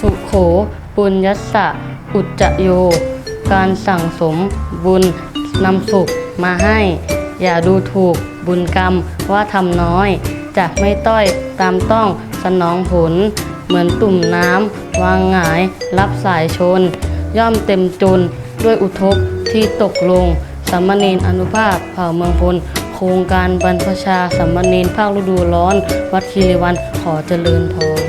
สุโข ปุญยัสสะ อุจจโย การสั่งสมบุญนำสุขมาให้ อย่าดูถูกบุญกรรมว่าทำน้อย จะไม่ต้อยตามต้องสนองผล เหมือนตุ่มน้ำวางหงาย รับสายชน ย่อมเต็มจนด้วยอุทกที่ตกลงสามเณรอนุภาพเผ่าเมืองพลโครงการบรรพชาสามเณรภาคฤดูร้อน วัดคีรีวันขอเจริญพร